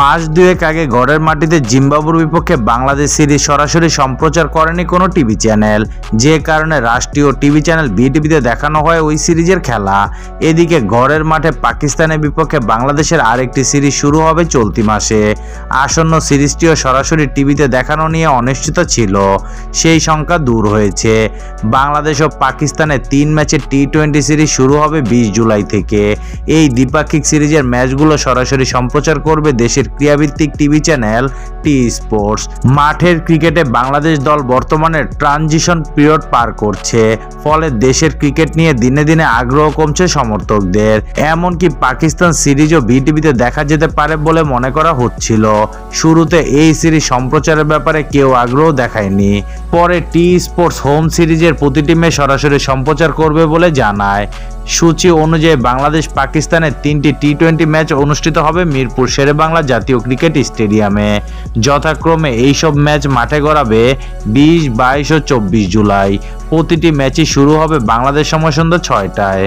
মাস দুয়েক আগে ঘরের মাটিতে জিম্বাবুর বিপক্ষে বাংলাদেশ সিরিজ সরাসরি সম্প্রচার করেনি কোনো টিভি চ্যানেল। যে কারণে রাষ্ট্রীয় টিভি চ্যানেল বিটিভিতে দেখানো হয় ওই সিরিজের খেলা। এদিকে ঘরের মাঠে পাকিস্তানের বিপক্ষে বাংলাদেশের আরেকটি সিরিজ শুরু হবে চলতি মাসে। আসন্ন সিরিজটিও সরাসরি টিভিতে দেখানো নিয়ে অনিশ্চিত ছিল। সেই সংখ্যা দূর হয়েছে। বাংলাদেশ ও পাকিস্তানের তিন ম্যাচের টি টোয়েন্টি সিরিজ শুরু হবে বিশ জুলাই থেকে। এই দ্বিপাক্ষিক সিরিজের ম্যাচগুলো সরাসরি সম্প্রচার করবে দেশের ক্রীড়াভিত্তিক টিভি চ্যানেল টি স্পোর্টস। মাঠের ক্রিকেটে বাংলাদেশ দল বর্তমানে ট্রানজিশন পিরিয়ড পার করছে। ফলে দেশের ক্রিকেট নিয়ে দিনে দিনে আগ্রহ কমছে সমর্থকদের। এমনকি পাকিস্তান সিরিজও বিটিভিতে দেখা যেতে পারে বলে মনে করা হচ্ছিল। শুরুতে এই সিরিজ সম্প্রচারের ব্যাপারে কেউ আগ্রহ দেখায়নি। পরে টি স্পোর্টস হোম সিরিজের প্রতিটি ম্যাচ সরাসরি সম্প্রচার করবে বলে জানায়। সূচি অনুযায়ী বাংলাদেশ পাকিস্তানের তিনটি টি টোয়েন্টি ম্যাচ অনুষ্ঠিত হবে মিরপুর শেরেবাংলা জাতীয় ক্রিকেট স্টেডিয়ামে। যথাক্রমে এইসব ম্যাচ মাঠে গড়াবে বিশ, বাইশ ও চব্বিশ জুলাই। প্রতিটি ম্যাচই শুরু হবে বাংলাদেশ সময় সন্ধ্যা ছয়টায়।